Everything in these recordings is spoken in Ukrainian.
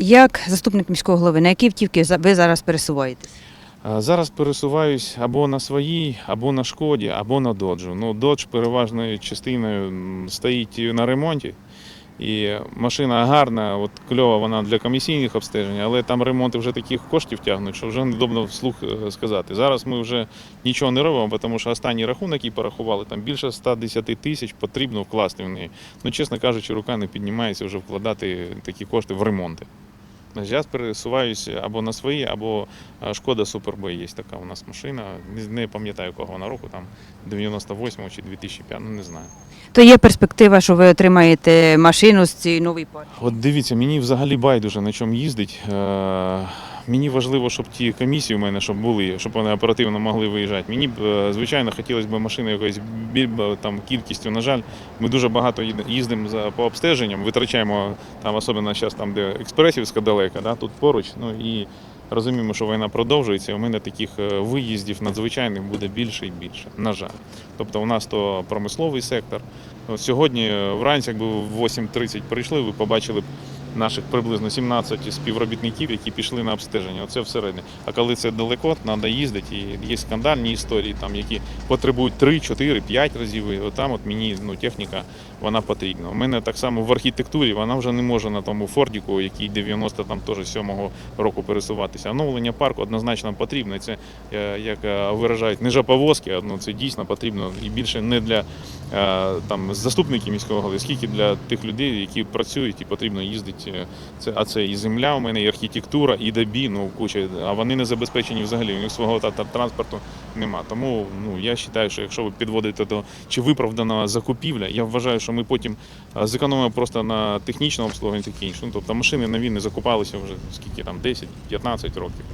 Як заступник міського голови, на які автівки ви зараз пересуваєтесь? Зараз пересуваюсь або на своїй, або на шкоді, або на доджу. Ну, додж переважною частиною стоїть на ремонті. І машина гарна, от кльова вона для комісійних обстежень, але там ремонти вже таких коштів тягнуть, що вже недобно вслух е, сказати. Зараз ми вже нічого не робимо, тому що останній рахунок, який порахували, там більше 110 тисяч потрібно вкласти в неї. Ну, чесно кажучи, рука не піднімається вже вкладати такі кошти в ремонти. Я пересуваюся або на свої, або Шкода Суперб є така у нас машина. Не, пам'ятаю, кого вона року, там 98 чи 2005, ну не знаю. То є перспектива, що ви отримаєте машину з цієї нової партії? От дивіться, мені взагалі байдуже на чому їздить. Мені важливо, щоб ті комісії у мене щоб були, щоб вони оперативно могли виїжджати. Мені б, е, звичайно, хотілося б машини якоюсь біль- там кількістю. На жаль, ми дуже багато їздимо за по обстеженням, витрачаємо там, особливо зараз там, де експресівська далека, да, тут поруч. Ну і розуміємо, що війна продовжується. і У мене таких е, виїздів надзвичайних буде більше і більше. На жаль. Тобто, у нас то промисловий сектор. Сьогодні е, вранці, якби в 8.30 прийшли, ви побачили наших приблизно 17 співробітників, які пішли на обстеження. Оце всередині. А коли це далеко, треба їздити. І є скандальні історії, там, які потребують 3, 4, 5 разів. І там от мені ну, техніка вона потрібна. У мене так само в архітектурі вона вже не може на тому Фордіку, який 90 там теж 7-го року пересуватися. Оновлення парку однозначно потрібно. Це е, як е, виражають не жаповозки, а ну, це дійсно потрібно і більше не для там заступників міського голови, скільки для тих людей, які працюють і потрібно їздити. Е, Це а це і земля у мене, і архітектура, і добі, ну куча. А вони не забезпечені взагалі. У них свого та- та- транспорту нема. Тому ну я вважаю, що якщо ви підводите до чи виправдана закупівля, я вважаю, що ми потім е, зекономимо просто на технічному обслуговуванні таке інше. Ну, тобто машини нові не закупалися вже скільки там 10-15 років.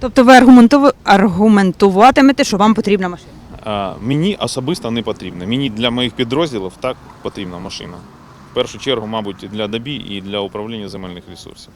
Тобто ви аргументу- аргументуватимете, що вам потрібна машина? Мені особисто не потрібно. Мені для моїх підрозділів так потрібна машина. В першу чергу, мабуть, для добі і для управління земельних ресурсів.